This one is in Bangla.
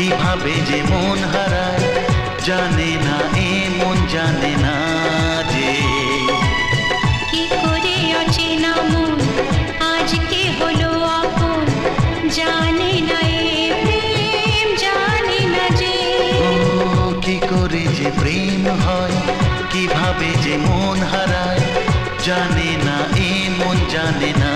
কীভাবে যে মন হারায় জানে না এ মন জানে না যে। কি করে অচেনা মন আজকে হলো আপন জানে না এ প্রেম জানে না যে। কি করে যে প্রেম হয় কীভাবে যে মন হারায় জানে না এ মন জানে না